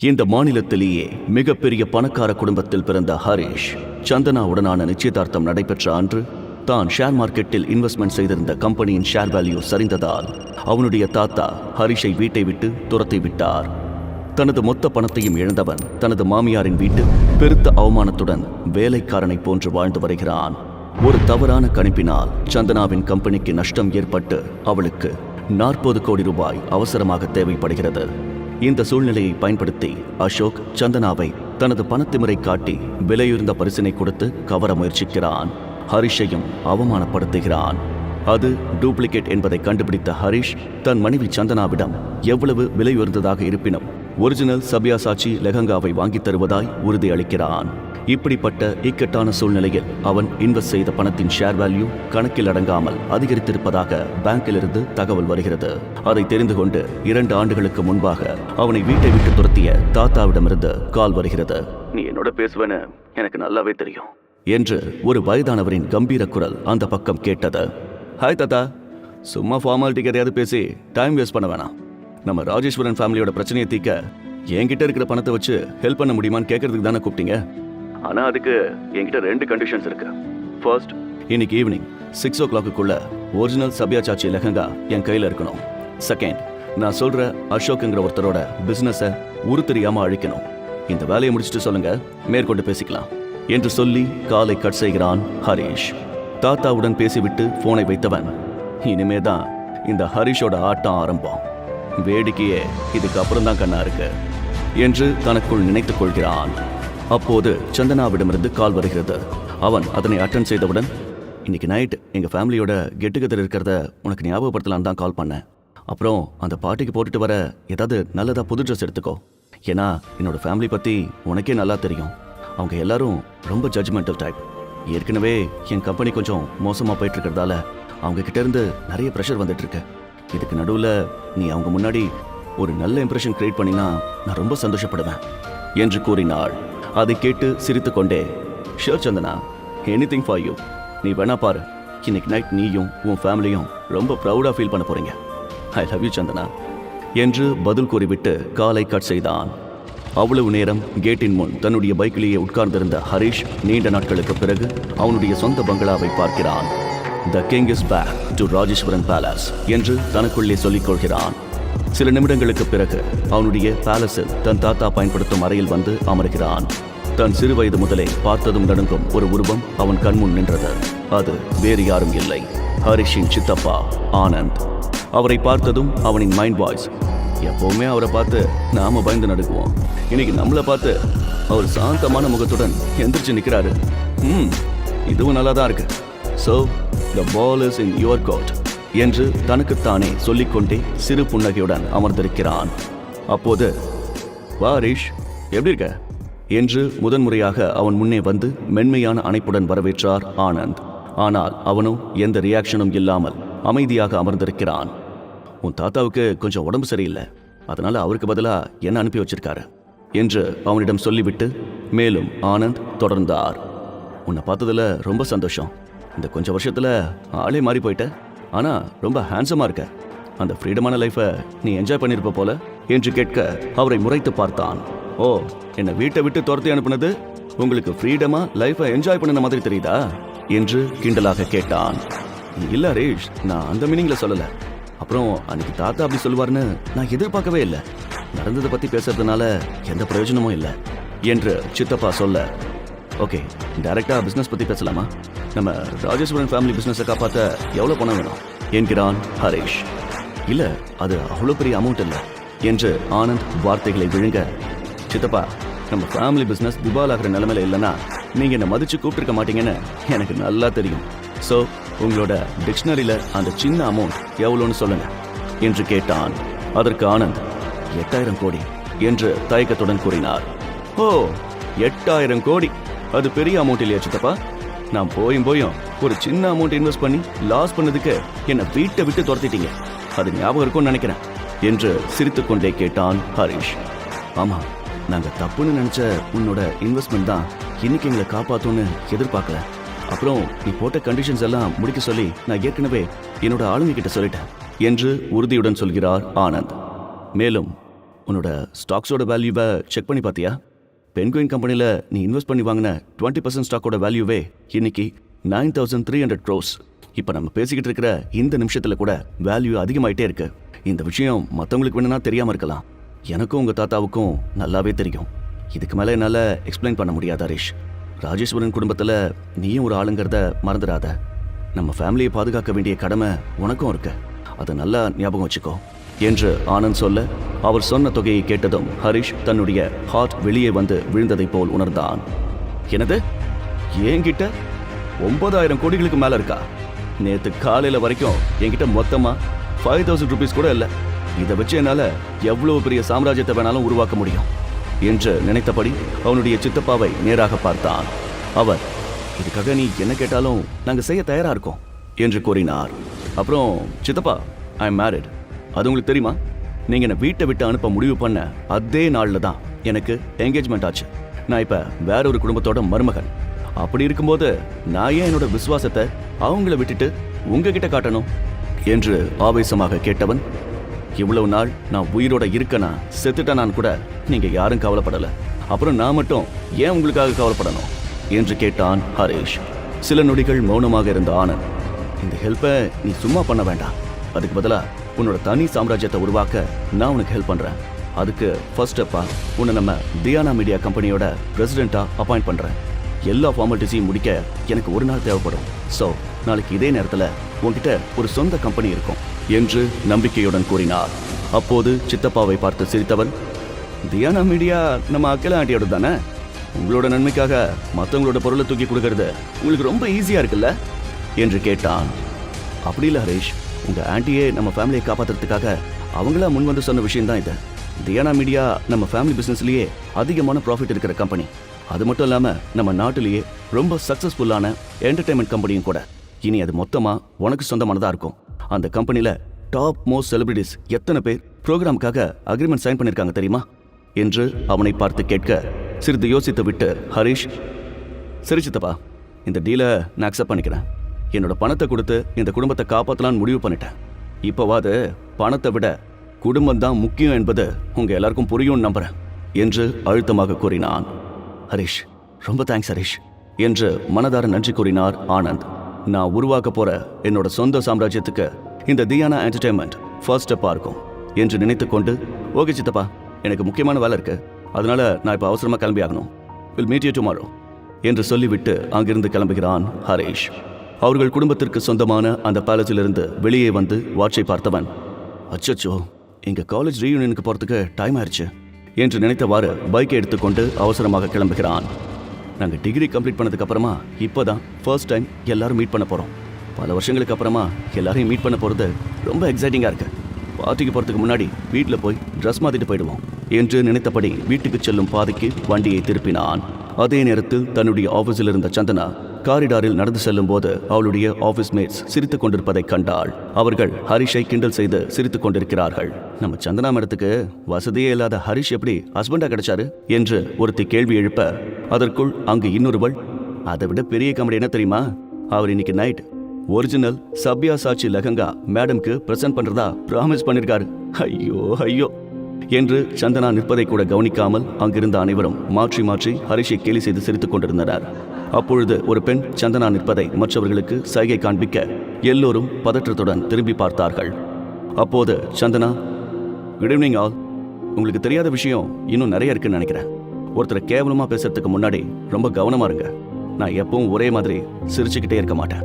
இந்த மாநிலத்திலேயே மிகப்பெரிய பணக்கார குடும்பத்தில் பிறந்த ஹரிஷ் சந்தனாவுடனான நிச்சயதார்த்தம் நடைபெற்ற அன்று தான் ஷேர் மார்க்கெட்டில் இன்வெஸ்ட்மெண்ட் செய்திருந்த கம்பெனியின் ஷேர் வேல்யூ சரிந்ததால் அவனுடைய தாத்தா ஹரிஷை வீட்டை விட்டு துரத்தி விட்டார். தனது மொத்த பணத்தையும் இழந்தவன் தனது மாமியாரின் வீட்டில் பெருத்த அவமானத்துடன் வேலைக்காரனைப் போன்று வாழ்ந்து வருகிறான். ஒரு தவறான கணிப்பினால் சந்தனாவின் கம்பெனிக்கு நஷ்டம் ஏற்பட்டு அவளுக்கு நாற்பது கோடி ரூபாய் அவசரமாக தேவைப்படுகிறது. இந்த சூழ்நிலையை பயன்படுத்தி அசோக் சந்தனாவை தனது பணத்திமுறை காட்டி விலையுயர்ந்த பரிசினை கொடுத்து கவர முயற்சிக்கிறான். ஹரிஷையும் அவமானப்படுத்துகிறான். அது டூப்ளிகேட் என்பதை கண்டுபிடித்த ஹரிஷ் தன் மனைவி சந்தனாவிடம் எவ்வளவு விலையுயர்ந்ததாக இருப்பினும் ஒரிஜினல் சபியாசாச்சி லெஹங்காவை வாங்கித் தருவதாய் உறுதியளிக்கிறான். இப்படிப்பட்ட இக்கட்டான சூழ்நிலையில் அவன் இன்வெஸ்ட் செய்த பணத்தின் ஷேர் வேல்யூ கணக்கில் அடங்காமல் அதிகரித்திருப்பதாக பேங்கிலிருந்து தகவல் வருகிறது. அதை தெரிந்து கொண்டு இரண்டு ஆண்டுகளுக்கு முன்பாக அவனை வீட்டை விட்டு துரத்திய தாத்தாவிடமிருந்து கால் வருகிறது. நீ என்னோட பேசுவேன்னு எனக்கு நல்லாவே தெரியும். என்று ஒரு வயதானவரின் கம்பீர குரல் அந்த பக்கம் கேட்டது. ஹாய் தாத்தா. சும்மா ஃபார்மாலிட்டி எதையாவது பேசி டைம் வேஸ்ட் பண்ண வேணாம். நம்ம ராஜேஸ்வரன் ஃபேமிலியோட பிரச்சனையை தீர்க்க என்கிட்ட இருக்கிற பணத்தை வச்சு ஹெல்ப் பண்ண முடியுமான்னு கேட்கறதுக்கு தானே கூப்பிட்டீங்க? ஆனா அதுக்கு என்கிட்ட ரெண்டு கண்டிஷன்ஸ் இருக்கு. ஃபர்ஸ்ட் இன்னைக்கு ஈவினிங் சிக்ஸ் ஓ கிளாக்குள்ள ஒரிஜினல் சபியாச்சாச்சி லெஹங்கா என் கையில இருக்கணும். செகண்ட் நான் சொல்ற அசோக்குங்கிற ஒருத்தரோட பிசினஸை உருத்தெரியாம அழிக்கணும். இந்த வேலையை முடிச்சுட்டு சொல்லுங்க மேற்கொண்டு பேசிக்கலாம். என்று சொல்லி காலை கட் செய்கிறான் ஹரீஷ். தாத்தாவுடன் பேசிவிட்டு போனை வைத்தவன் இனிமே தான் இந்த ஹரிஷோட ஆட்டம் ஆரம்பம். வேடிக்கையே இதுக்கு அப்புறம் தான் கண்ணா இருக்கு என்று தனக்குள் நினைத்துக் கொள்கிறான். அப்போது சந்தனாவிடமிருந்து கால் வருகிறது. அவன் அதனை அட்டன் செய்தவுடன் இன்னைக்கு நைட் எங்க ஃபேமிலியோட கெட் டுகெதர் இருக்கிறத உனக்கு ஞாபகப்படுத்தலான்னு தான் கால் பண்ணேன். அப்புறம் அந்த பாட்டிக்கு போட்டுட்டு வர ஏதாவது நல்லதாக புது ட்ரெஸ் எடுத்துக்கோ. ஏன்னா என்னோட ஃபேமிலி பத்தி உனக்கே நல்லா தெரியும். அவங்க எல்லாரும் ரொம்ப ஜட்ஜ்மெண்டல் டைப் ஏற்கனவே என் கம்பெனி கொஞ்சம் மோசமா போயிட்டு இருக்கிறதால அவங்க கிட்ட இருந்து நிறைய ப்ரெஷர் வந்துட்டு இருக்கு இதுக்கு நடுவுல நீ அவங்க முன்னாடி ஒரு நல்ல இம்ப்ரெஷன் கிரியேட் பண்ணினா நான் ரொம்ப சந்தோஷப்படுவேன் என்று கூறினாள். அதை கேட்டு சிரித்துக்கொண்டே sure Chandana anything for you நீ வேணா பாரு. இன்னைக்கு நைட் நீயும் உன் ஃபேமிலியும் ரொம்ப ப்ரௌடாக ஃபீல் பண்ண போறீங்க. I love you Chandana. என்று பதில் கூறிவிட்டு காலை கட் செய்தான். அவ்வளவு நேரம் கேட்டின் முன் தன்னுடைய பைக்கிலேயே உட்கார்ந்திருந்த ஹரீஷ் நீண்ட நாட்களுக்கு பிறகு அவனுடைய சொந்த பங்களாவை பார்க்கிறான். The king is back to Rajeswaran palace என்று தனக்குள்ளே சொல்லிக் கொள்கிறான். சில நிமிடங்களுக்கு பிறகு அவனுடைய பேலஸில் தன் தாத்தா பயன்படுத்தும் அறையில் வந்து அமர்கிறான். தன் சிறு வயது முதலே பார்த்ததும் நடுங்கும் ஒரு உருவம் அவன் கண்முன் நின்றது. அது வேறு யாரும் இல்லை. ஹரிஷின் சித்தப்பா ஆனந்த். அவரை பார்த்ததும் அவனின் மைண்ட் வாய்ஸ் எப்போவுமே அவரை பார்த்து நாம பயந்து நடுக்குவோம் இன்னைக்கு நம்மளை பார்த்து அவர் சாந்தமான முகத்துடன் எந்திரிச்சு நிற்கிறாரு ம் இதுவும் நல்லா தான் இருக்கு. So the ball is in your court என்று தனக்குத்தானே சொல்லிக்கொண்டே சிறு புன்னகையுடன் அமர்ந்திருக்கிறான். அப்போது வா ஹரிஷ் எப்படி இருக்க? என்று முதன்முறையாக அவன் முன்னே வந்து மென்மையான அணைப்புடன் வரவேற்றார் ஆனந்த். ஆனால் அவனோ எந்த ரியாக்ஷனும் இல்லாமல் அமைதியாக அமர்ந்திருக்கிறான். உன் தாத்தாவுக்கு கொஞ்சம் உடம்பு சரியில்லை. அதனால அவருக்கு பதிலாக என்ன அனுப்பி வச்சிருக்காரு? என்று அவனிடம் சொல்லிவிட்டு மேலும் ஆனந்த் தொடர்ந்தார். உன்னை பார்த்ததுல ரொம்ப சந்தோஷம். இந்த கொஞ்சம் வருஷத்தில் ஆளே மாறி போயிட்ட. ஆனால் ரொம்ப ஹேண்ட்ஸமாக இருக்க. அந்த ஃப்ரீடமான லைஃபை நீ என்ஜாய் பண்ணியிருப்ப போல? என்று கேட்க அவரை முறைத்து பார்த்தான். ஓ என்னை வீட்டை விட்டு துரத்தி அனுப்புனது? உங்களுக்கு ஃப்ரீடமா லைஃபை என்ஜாய் பண்ணின மாதிரி தெரியுதா? என்று கிண்டலாக கேட்டான். இல்ல ஹரீஷ் நான் அந்த மீனிங்ல சொல்லல. அப்புறம் அன்னைக்கு தாத்தா அப்படி சொல்லுவார்னு நான் எதிர்பார்க்கவே இல்லை. நடந்ததை பத்தி பேசுறதுனால எந்த பிரயோஜனமும் இல்லை என்று சித்தப்பா சொல்ல. ஓகே டைரக்டா பிசினஸ் பத்தி பேசலாமா? நம்ம ராஜேஸ்வரன் ஃபேமிலி பிசினஸை காப்பாற்ற எவ்வளோ பணம் வேணும்? என்கிறான் ஹரேஷ். இல்ல அது அவ்வளோ பெரிய அமௌண்ட் இல்லை என்று ஆனந்த் வார்த்தைகளை விழுங்க சித்தப்பா நம்ம ஃபேமிலி பிஸ்னஸ் திபால் ஆகிற நிலைமையில இல்லைன்னா நீங்க என்ன மதிச்சு கூப்பிட்டுருக்க மாட்டீங்கன்னு எனக்கு நல்லா தெரியும். ஸோ உங்களோட டிக்ஷனரியில அந்த சின்ன அமௌண்ட் எவ்வளோன்னு சொல்லுங்க. என்று கேட்டான் அதற்கு ஆனந்த் எட்டாயிரம் கோடி என்று தயக்கத்துடன் கூறினார். ஓ எட்டாயிரம் கோடி! அது பெரிய அமௌண்ட் இல்லையா சித்தப்பா. நான் போயும் போயும் ஒரு சின்ன அமௌண்ட் இன்வெஸ்ட் பண்ணி லாஸ் பண்ணதுக்கு என்னை வீட்டை விட்டு துரத்திட்டீங்க. அது ஞாபகம் இருக்கும்னு நினைக்கிறேன் என்று சிரித்துக்கொண்டே கேட்டான் ஹரிஷ். ஆமா நாங்க தப்புன்னு நினைச்ச உன்னோட இன்வெஸ்ட்மெண்ட் தான் இன்னைக்கு எங்களை காப்பாத்தும்னு எதிர்பார்க்கல. அப்புறம் நீ போட்ட கண்டிஷன்ஸ் எல்லாம் முடிக்க சொல்லி நான் ஏற்கனவே என்னோட ஆளுங்க கிட்ட சொல்லிட்டேன் என்று உறுதியுடன் சொல்கிறார் ஆனந்த். மேலும் உன்னோட ஸ்டாக்ஸோட வேல்யூவை செக் பண்ணி பார்த்தியா பென்குயின் கம்பெனியில் நீ இன்வெஸ்ட் பண்ணி வாங்கின டுவெண்ட்டி பர்சன்ட் ஸ்டாக்கோட வேல்யூவே இன்னைக்கு nine thousand three hundred crores இப்போ நம்ம பேசிக்கிட்டு இருக்கிற இந்த நிமிஷத்தில் கூட வேல்யூ அதிகமாயிட்டே இருக்கு. இந்த விஷயம் மற்றவங்களுக்கு வேணும்னா தெரியாமல் இருக்கலாம். எனக்கும் உங்கள் தாத்தாவுக்கும் நல்லாவே தெரியும். இதுக்கு மேலே என்னால் எக்ஸ்பிளைன் பண்ண முடியாது ஹரிஷ். ராஜேஸ்வரன் குடும்பத்தில் நீயும் ஒரு ஆளுங்கிறத மறந்துடாத. நம்ம ஃபேமிலியை பாதுகாக்க வேண்டிய கடமை உனக்கும் இருக்கு. அதை நல்லா ஞாபகம் வச்சுக்கோ. என்று ஆனந்த் சொல்ல அவர் சொன்ன தொகையை கேட்டதும் ஹரிஷ் தன்னுடைய ஹார்ட் வெளியே வந்து விழுந்ததைப் போல் உணர்ந்தான். என்னது? என்கிட்ட ஒன்பதாயிரம் கோடிகளுக்கு மேலே இருக்கா? நேற்று காலையில் வரைக்கும் என்கிட்ட மொத்தமாக ஃபைவ் தௌசண்ட் ருபீஸ் கூட இல்லை. இதை வச்சு என்னால எவ்வளவு பெரிய சாம்ராஜ்யத்தை வேணாலும் உருவாக்க முடியும் என்று நினைத்தபடி அவனுடைய சித்தப்பாவை நேராக பார்த்தான். அவர் இதுக்காக நீ என்ன கேட்டாலும் நாங்க செய்ய தயாரா இருக்கோம் என்று கூறினார். அப்புறம் சித்தப்பா ஐ எம் மேரிட் அது உங்களுக்கு தெரியுமா? நீங்க என்னை வீட்டை விட்டு அனுப்ப முடிவு பண்ண அதே நாளில் தான் எனக்கு என்கேஜ்மெண்ட் ஆச்சு. நான் இப்போ வேற ஒரு குடும்பத்தோட மருமகன். அப்படி இருக்கும்போது நான் ஏன் என்னோட விசுவாசத்தை அவங்கள விட்டுட்டு உங்ககிட்ட காட்டணும்? என்று ஆவேசமாக கேட்டவன் இவ்வளவு நாள் நான் உயிரோட இருக்கனா? செத்துட்டனான் கூட நீங்க யாரும் கவலைப்படல. அப்புறம் நான் மட்டும் ஏன் உங்களுக்காக கவலைப்படணும்? என்று கேட்டான் ஹரேஷ். சில நொடிகள் மௌனமாக இருந்த ஆனந்த் இந்த ஹெல்ப்பை நீ சும்மா பண்ண வேண்டாம். அதுக்கு பதிலாக உன்னோட தனி சாம்ராஜ்யத்தை உருவாக்க நான் உனக்கு ஹெல்ப் பண்ணுறேன் அதுக்கு ஃபர்ஸ்ட் ஸ்டெப்பாக உன்னை நம்ம தியானா மீடியா கம்பெனியோட பிரசிடெண்ட்டாக அப்பாயிண்ட் பண்ணுறேன் எல்லா ஃபார்மாலிட்டிஸையும் முடிக்க எனக்கு ஒரு நாள் தேவைப்படும். ஸோ நாளைக்கு இதே நேரத்தில் உன்கிட்ட ஒரு சொந்த கம்பெனி இருக்கும் என்று நம்பிக்கையுடன் கூறினார். அப்போது சித்தப்பாவை பார்த்து சிரித்தவன் தியானா மீடியா நம்ம அக்கல ஆண்டியோட தானே? உங்களோட நன்மைக்காக மற்றவங்களோட பொருளை தூக்கி கொடுக்கறது உங்களுக்கு ரொம்ப ஈஸியாக இருக்குல்ல? என்று கேட்டான். அப்படி இல்லை ஹரீஷ் உங்க ஆண்டியே நம்ம ஃபேமிலியை காப்பாத்துறதுக்காக அவங்களா முன் வந்து சொன்ன விஷயம் தான் இது. தியானா மீடியா நம்ம ஃபேமிலி பிஸ்னஸ்லேயே அதிகமான ப்ராஃபிட் இருக்கிற கம்பெனி அது மட்டும் இல்லாமல் நம்ம நாட்டிலேயே ரொம்ப சக்ஸஸ்ஃபுல்லான என்டர்டைன்மெண்ட் கம்பெனியும் கூட. இனி அது மொத்தமா உனக்கு சொந்தமானதா இருக்கும். அந்த கம்பெனில டாப் மோஸ்ட் செலிபிரிட்டிஸ் எத்தனை பேர் ப்ரோக்ராமுக்காக அக்ரிமெண்ட் சைன் பண்ணியிருக்காங்க தெரியுமா? என்று அவனை பார்த்து கேட்க சிறிது யோசித்து விட்டு ஹரீஷ் சரி சித்தப்பா இந்த டீலை நான் அக்செப்ட் பண்ணிக்கிறேன். என்னோட பணத்தை கொடுத்து இந்த குடும்பத்தை காப்பாற்றலான்னு முடிவு பண்ணிட்டேன். இப்போவாது பணத்தை விட குடும்பம் தான் முக்கியம் என்பது உங்க எல்லாருக்கும் புரியும்னு நம்புறேன் என்று அழுத்தமாக கூறினான் ஹரீஷ். ரொம்ப தேங்க்ஸ் ஹரீஷ் என்று மனதார நன்றி கூறினார் ஆனந்த். நான் உருவாக்க போற என்னோட சொந்த சாம்ராஜ்யத்துக்கு இந்த தியானா என்டர்டைன்மெண்ட் ஃபர்ஸ்ட் ஸ்டெப்பாக இருக்கும் என்று நினைத்து கொண்டு ஓகே சித்தப்பா எனக்கு முக்கியமான வேலை இருக்குது அதனால நான் இப்போ அவசரமாக கிளம்பி ஆகணும். வில் மீட் யூ டுமாரோ என்று சொல்லிவிட்டு அங்கிருந்து கிளம்புகிறான் ஹரேஷ். அவர்கள் குடும்பத்திற்கு சொந்தமான அந்த பேலஸிலிருந்து வெளியே வந்து வாட்சை பார்த்தவன் அச்சோ எங்க காலேஜ் ரீயூனியனுக்கு போறதுக்கு டைம் ஆயிடுச்சு என்று நினைத்தவாறு பைக்கை எடுத்துக்கொண்டு அவசரமாக கிளம்புகிறான். நாங்கள் டிகிரி கம்ப்ளீட் பண்ணதுக்கு அப்புறமா இப்போதான் ஃபர்ஸ்ட் டைம் எல்லாரும் மீட் பண்ண போகிறோம் பல வருஷங்களுக்கு அப்புறமா எல்லாரையும் மீட் பண்ண போகிறது ரொம்ப எக்ஸைட்டிங்காக இருக்குது பார்ட்டிக்கு போகிறதுக்கு முன்னாடி வீட்டில் போய் ட்ரெஸ் மாற்றிட்டு போயிடுவோம். என்று நினைத்தபடி வீட்டுக்கு செல்லும் பாதைக்கு வண்டியை திருப்பினான். அதே நேரத்தில் தன்னுடைய ஆஃபீஸில் இருந்த சந்தனா காரிடாரில் நடந்து செல்லும் போது அவளுடைய ஆபீஸ் மேட்ஸ் சிரித்துக் கொண்டிருப்பதை கண்டாள். அவர்கள் ஹரிஷை கிண்டல் செய்து சிரித்துக் கொண்டிருக்கிறார்கள். நம்ம சந்தனா மேடத்துக்கு வசதியே இல்லாத ஹரிஷ் எப்படி ஹஸ்பண்டா கிடைச்சாரு? என்று ஒருத்தி கேள்வி எழுப்ப அதற்குள் அங்கு இன்னொருவள் அதை விட பெரிய காமெடி என்ன தெரியுமா? அவர் இன்னைக்கு நைட் ஒரிஜினல் சப்யா சாட்சி லெஹங்கா மேடம்க்கு பிரசன்ட் பண்றதா ப்ராமிஸ் பண்ணிருக்காரு. ஐயோ ஐயோ என்று சந்தனா நிற்பதை கூட கவனிக்காமல் அங்கிருந்த அனைவரும் மாற்றி மாற்றி ஹரிஷை கேலி செய்து சிரித்துக் கொண்டிருந்தனர். அப்பொழுது ஒரு பெண் சந்தனா நிற்பதை மற்றவர்களுக்கு சைகை காண்பிக்க எல்லோரும் பதற்றத்துடன் திரும்பி பார்த்தார்கள். அப்போது சந்தனா குட் ஈவினிங் ஆல் உங்களுக்கு தெரியாத விஷயம் இன்னும் நிறைய இருக்குன்னு நினைக்கிறேன். ஒருத்தரை கேவலமா பேசுறதுக்கு முன்னாடி ரொம்ப கவனமா இருங்க. நான் எப்பவும் ஒரே மாதிரி சிரிச்சுக்கிட்டே இருக்க மாட்டேன்.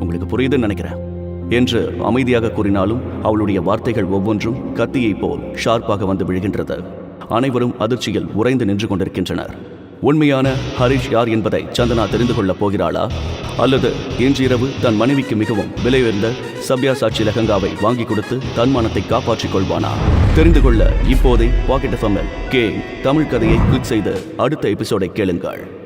உங்களுக்கு புரியுதுன்னு நினைக்கிறேன். என்று அமைதியாக கூறினாலும் அவளுடைய வார்த்தைகள் ஒவ்வொன்றும் கத்தியைப் போல் ஷார்ப்பாக வந்து விழுகின்றது. அனைவரும் அதிர்ச்சியில் உறைந்து நின்று கொண்டிருக்கின்றனர். உண்மையான ஹரிஷ் யார் என்பதை சந்தனா தெரிந்து கொள்ளப் போகிறாளா? அல்லது இன்று இரவு தன் மனைவிக்கு மிகவும் விலை உயர்ந்த சப்யா சாட்சி லெஹங்காவை வாங்கி கொடுத்து தன்மானத்தை காப்பாற்றிக் கொள்வானா? தெரிந்து கொள்ள இப்போதே பாக்கெட் எஃப்எம்எல் கே தமிழ் கதையை கிளிக் செய்து அடுத்த எபிசோடை கேளுங்கள்.